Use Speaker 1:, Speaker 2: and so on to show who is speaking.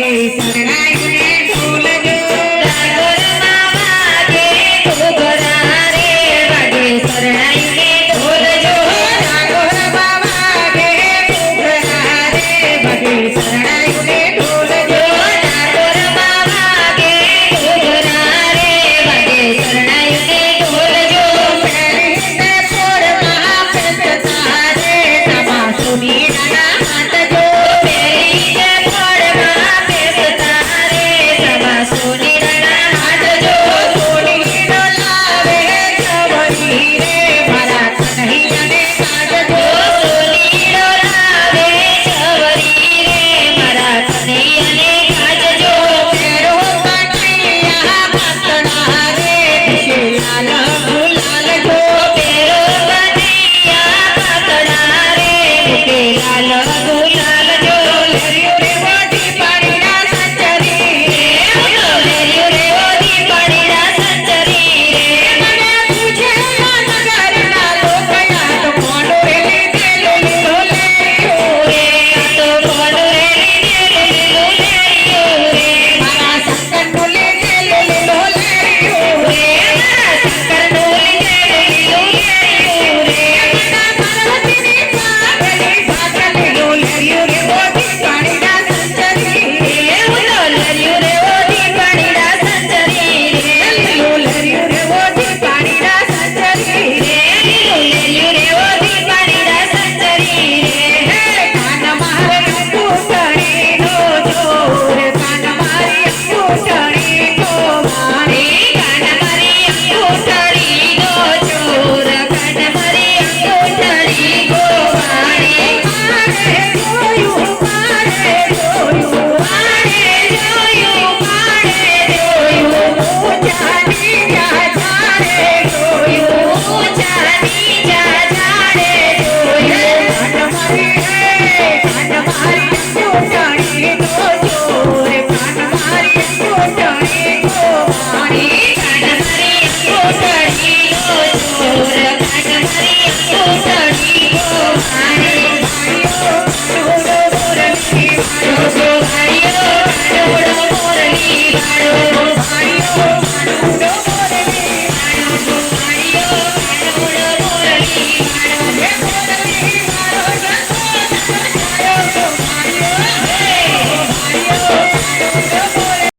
Speaker 1: Hey, hey.
Speaker 2: বুকে লাল গোলা